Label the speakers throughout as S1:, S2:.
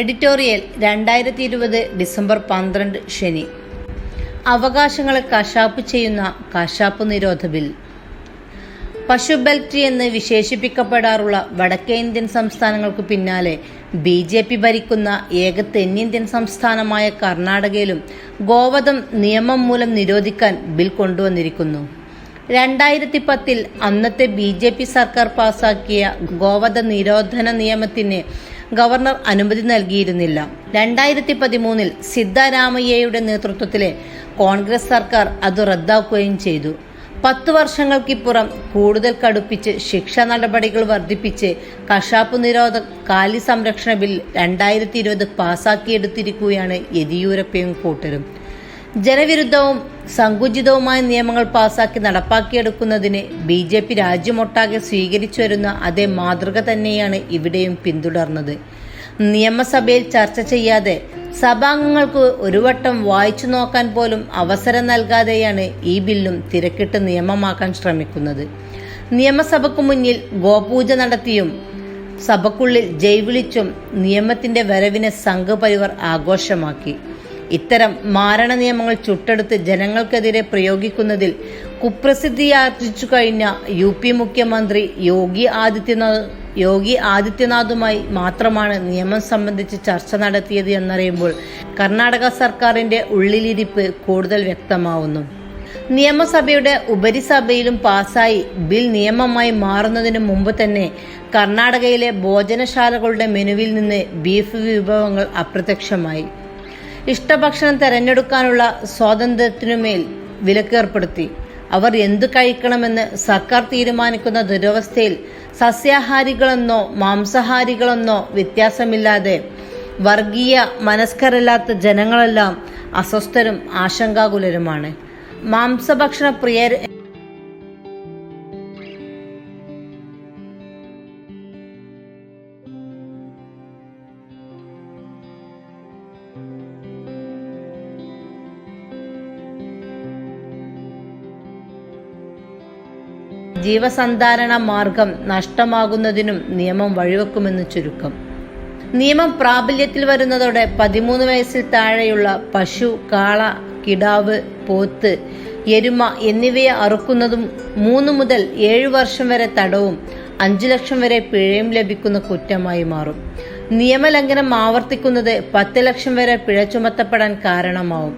S1: Editorial രണ്ടായിരത്തി ഇരുപത് December പന്ത്രണ്ട് ശനി. അവകാശങ്ങളെ കശാപ്പ് ചെയ്യുന്ന കശാപ്പ് നിരോധ ബിൽ. പശു ബെൽറ്റ് എന്ന് വിശേഷിപ്പിക്കപ്പെടാറുള്ള വടക്കേ ഇന്ത്യൻ സംസ്ഥാനങ്ങൾക്ക് പിന്നാലെ ബി ജെ പി ഭരിക്കുന്ന ഏക തെന്നിന്ത്യൻ സംസ്ഥാനമായ കർണാടകയിലും ഗോവധം നിയമം മൂലം നിരോധിക്കാൻ ബിൽ കൊണ്ടുവന്നിരിക്കുന്നു. രണ്ടായിരത്തി പത്തിൽ അന്നത്തെ ബി ജെ പി സർക്കാർ പാസാക്കിയ ഗോവധ നിരോധന നിയമത്തിന് ഗവർണർ അനുമതി നൽകിയിരുന്നില്ല. രണ്ടായിരത്തി പതിമൂന്നിൽ സിദ്ധാരാമയ്യയുടെ നേതൃത്വത്തിലെ കോൺഗ്രസ് സർക്കാർ അത് റദ്ദാക്കുകയും ചെയ്തു. പത്ത് വർഷങ്ങൾക്കിപ്പുറം കൂടുതൽ കടുപ്പിച്ച് ശിക്ഷാ നടപടികൾ വർദ്ധിപ്പിച്ച് കശാപ്പ് നിരോധ കാലി സംരക്ഷണ ബിൽ രണ്ടായിരത്തി ഇരുപത് പാസാക്കിയെടുത്തിരിക്കുകയാണ് യെദിയൂരപ്പയും കൂട്ടരും. ജനവിരുദ്ധവും സങ്കുചിതവുമായ നിയമങ്ങൾ പാസാക്കി നടപ്പാക്കിയെടുക്കുന്നതിന് ബി ജെ പി രാജ്യമൊട്ടാകെ സ്വീകരിച്ചു വരുന്ന അതേ മാതൃക തന്നെയാണ് ഇവിടെയും പിന്തുടർന്നത്. നിയമസഭയിൽ ചർച്ച ചെയ്യാതെ സഭാംഗങ്ങൾക്ക് ഒരു വട്ടം വായിച്ചു നോക്കാൻ പോലും അവസരം നൽകാതെയാണ് ഈ ബില്ലും തിരക്കിട്ട് നിയമമാക്കാൻ ശ്രമിക്കുന്നത്. നിയമസഭയ്ക്ക് മുന്നിൽ ഗോപൂജ നടത്തിയും സഭക്കുള്ളിൽ ജൈവിളിച്ചും നിയമത്തിന്റെ വരവിനെ സംഘപരിവർ ആഘോഷമാക്കി. ഇത്തരം മാരണ നിയമങ്ങൾ ചുട്ടെടുത്ത് ജനങ്ങൾക്കെതിരെ പ്രയോഗിക്കുന്നതിൽ കുപ്രസിദ്ധിയാർജിച്ചു കഴിഞ്ഞ യു പി മുഖ്യമന്ത്രി യോഗി ആദിത്യനാഥ് യോഗി ആദിത്യനാഥുമായി മാത്രമാണ് നിയമം സംബന്ധിച്ച് ചർച്ച നടത്തിയത് എന്നറിയുമ്പോൾ കർണാടക സർക്കാരിന്റെ ഉള്ളിലിരിപ്പ് കൂടുതൽ വ്യക്തമാവുന്നു. നിയമസഭയുടെ ഉപരിസഭയിലും പാസായി ബിൽ നിയമമായി മാറുന്നതിന് മുമ്പ് തന്നെ കർണാടകയിലെ ഭോജനശാലകളുടെ മെനുവിൽ നിന്ന് ബീഫ് വിഭവങ്ങൾ അപ്രത്യക്ഷമായി. ഇഷ്ടഭക്ഷണം തെരഞ്ഞെടുക്കാനുള്ള സ്വാതന്ത്ര്യത്തിനുമേൽ വിലക്കേർപ്പെടുത്തി. അവർ എന്തു കഴിക്കണമെന്ന് സർക്കാർ തീരുമാനിക്കുന്ന ദുരവസ്ഥയിൽ സസ്യാഹാരികളെന്നോ മാംസഹാരികളെന്നോ വ്യത്യാസമില്ലാതെ വർഗീയ മനസ്കരല്ലാത്ത ജനങ്ങളെല്ലാം അസ്വസ്ഥരും ആശങ്കാകുലരുമാണ്. മാംസഭക്ഷണ പ്രിയർ ജീവസന്ധാരണ മാർഗം നഷ്ടമാകുന്നതിനും നിയമം വഴിവെക്കുമെന്ന് ചുരുക്കം. നിയമം പ്രാബല്യത്തിൽ വരുന്നതോടെ പതിമൂന്ന് വയസ്സിൽ താഴെയുള്ള പശു കാള കിടാവ് പോത്ത് എരുമ എന്നിവയെ അറുക്കുന്നതും മൂന്ന് മുതൽ ഏഴു വർഷം വരെ തടവും അഞ്ചു ലക്ഷം വരെ പിഴയും ലഭിക്കുന്ന കുറ്റമായി മാറും. നിയമലംഘനം ആവർത്തിക്കുന്നത് പത്ത് ലക്ഷം വരെ പിഴ ചുമത്തപ്പെടാൻ കാരണമാവും.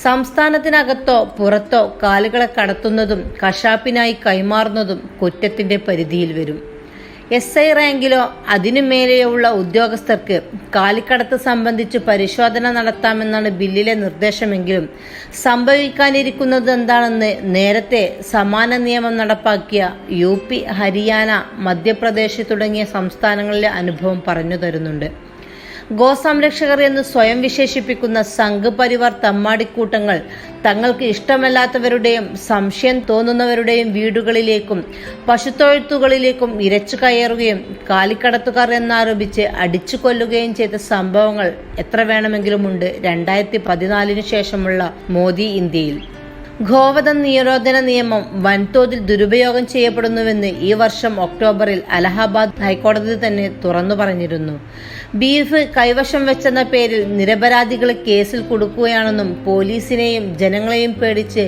S1: സംസ്ഥാനത്തിനകത്തോ പുറത്തോ കാലുകളെ കടത്തുന്നതും കശാപ്പിനായി കൈമാറുന്നതും കുറ്റത്തിന്റെ പരിധിയിൽ വരും. എസ് ഐ റാങ്കിലോ അതിനു മേലെയോ ഉള്ള ഉദ്യോഗസ്ഥർക്ക് കാലിക്കടത്ത് സംബന്ധിച്ച് പരിശോധന നടത്താമെന്നാണ് ബില്ലിലെ നിർദ്ദേശമെങ്കിലും സംഭവിക്കാനിരിക്കുന്നത് എന്താണെന്ന് നേരത്തെ സമാന നിയമം നടപ്പാക്കിയ യു ഹരിയാന മധ്യപ്രദേശ് തുടങ്ങിയ സംസ്ഥാനങ്ങളിലെ അനുഭവം പറഞ്ഞു തരുന്നുണ്ട്. ഗോസംരക്ഷകർ എന്ന് സ്വയം വിശേഷിപ്പിക്കുന്ന സംഘ് പരിവാർ തമ്മാടിക്കൂട്ടങ്ങൾ തങ്ങൾക്ക് ഇഷ്ടമല്ലാത്തവരുടെയും സംശയം തോന്നുന്നവരുടെയും വീടുകളിലേക്കും പശുത്തൊഴുത്തുകളിലേക്കും ഇരച്ചു കയറുകയും കാലിക്കടത്തുകാർ എന്നാരോപിച്ച് അടിച്ചു കൊല്ലുകയും ചെയ്ത സംഭവങ്ങൾ എത്ര വേണമെങ്കിലുമുണ്ട് രണ്ടായിരത്തി പതിനാലിനു ശേഷമുള്ള മോദി ഇന്ത്യയിൽ. ഗോവധ നിരോധന നിയമം വൻതോതിൽ ദുരുപയോഗം ചെയ്യപ്പെടുന്നുവെന്ന് ഈ വർഷം ഒക്ടോബറിൽ അലഹബാദ് ഹൈക്കോടതി തന്നെ തുറന്നു പറഞ്ഞിരുന്നു. ബീഫ് കൈവശം വെച്ചെന്ന പേരിൽ നിരപരാധികളെ കേസിൽ കൊടുക്കുകയാണെന്നും പോലീസിനെയും ജനങ്ങളെയും പേടിച്ച്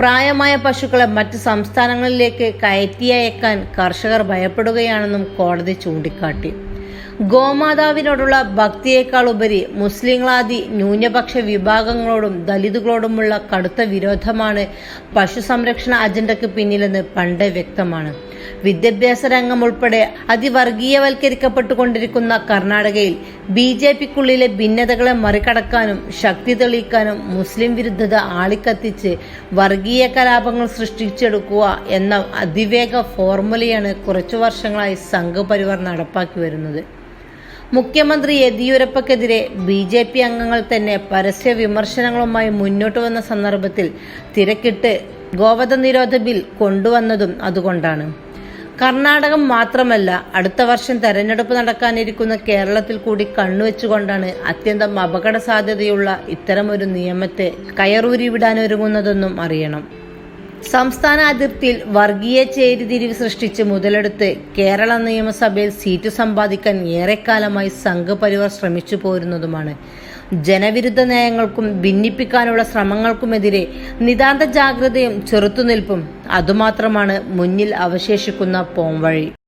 S1: പ്രായമായ പശുക്കളെ മറ്റ് സംസ്ഥാനങ്ങളിലേക്ക് കയറ്റിയയക്കാൻ കർഷകർ ഭയപ്പെടുകയാണെന്നും കോടതി ചൂണ്ടിക്കാട്ടി. ഗോമാതാവിനോടുള്ള ഭക്തിയേക്കാൾ ഉപരി മുസ്ലിങ്ങളാദി ന്യൂനപക്ഷ വിഭാഗങ്ങളോടും ദലിതുകളോടുമുള്ള കടുത്ത വിരോധമാണ് പശു സംരക്ഷണ അജണ്ടയ്ക്ക് പിന്നിലെന്ന് പണ്ടേ വ്യക്തമാണ്. വിദ്യാഭ്യാസ രംഗം ഉൾപ്പെടെ അതിവർഗീയവൽക്കരിക്കപ്പെട്ടുകൊണ്ടിരിക്കുന്ന കർണാടകയിൽ ബി ജെ പിക്കുള്ളിലെ ഭിന്നതകളെ മറികടക്കാനും ശക്തി തെളിയിക്കാനും മുസ്ലിം വിരുദ്ധത ആളിക്കത്തിച്ച് വർഗീയ കലാപങ്ങൾ സൃഷ്ടിച്ചെടുക്കുക എന്ന അതിവേഗ ഫോർമുലയാണ് കുറച്ചു വർഷങ്ങളായി സംഘപരിവാർ നടപ്പാക്കി വരുന്നത്. മുഖ്യമന്ത്രി യെദ്യൂരപ്പക്കെതിരെ ബി ജെ പി അംഗങ്ങൾ തന്നെ പരസ്യ വിമർശനങ്ങളുമായി മുന്നോട്ട് വന്ന സന്ദർഭത്തിൽ തിരക്കിട്ട് ഗോവധ നിരോധ ബിൽ കൊണ്ടുവന്നതും അതുകൊണ്ടാണ്. കർണാടകം മാത്രമല്ല അടുത്ത വർഷം തെരഞ്ഞെടുപ്പ് നടക്കാനിരിക്കുന്ന കേരളത്തിൽ കൂടി കണ്ണുവെച്ചുകൊണ്ടാണ് അത്യന്തം അപകട സാധ്യതയുള്ള ഇത്തരമൊരു നിയമത്തെ കയറൂരി വിടാനൊരുങ്ങുന്നതെന്നും അറിയണം. സംസ്ഥാന അതിർത്തിയിൽ വർഗീയ ചേരിതിരിവ് സൃഷ്ടിച്ച് മുതലെടുത്ത് കേരള നിയമസഭയിൽ സീറ്റ് സമ്പാദിക്കാൻ ഏറെക്കാലമായി സംഘപരിവാർ ശ്രമിച്ചു പോരുന്നതുമാണ്. ജനവിരുദ്ധ നയങ്ങൾക്കും ഭിന്നിപ്പിക്കാനുള്ള ശ്രമങ്ങൾക്കുമെതിരെ നിതാന്ത ജാഗ്രതയും ചെറുത്തുനിൽപ്പും അതുമാത്രമാണ് മുന്നിൽ അവശേഷിക്കുന്ന പോംവഴി.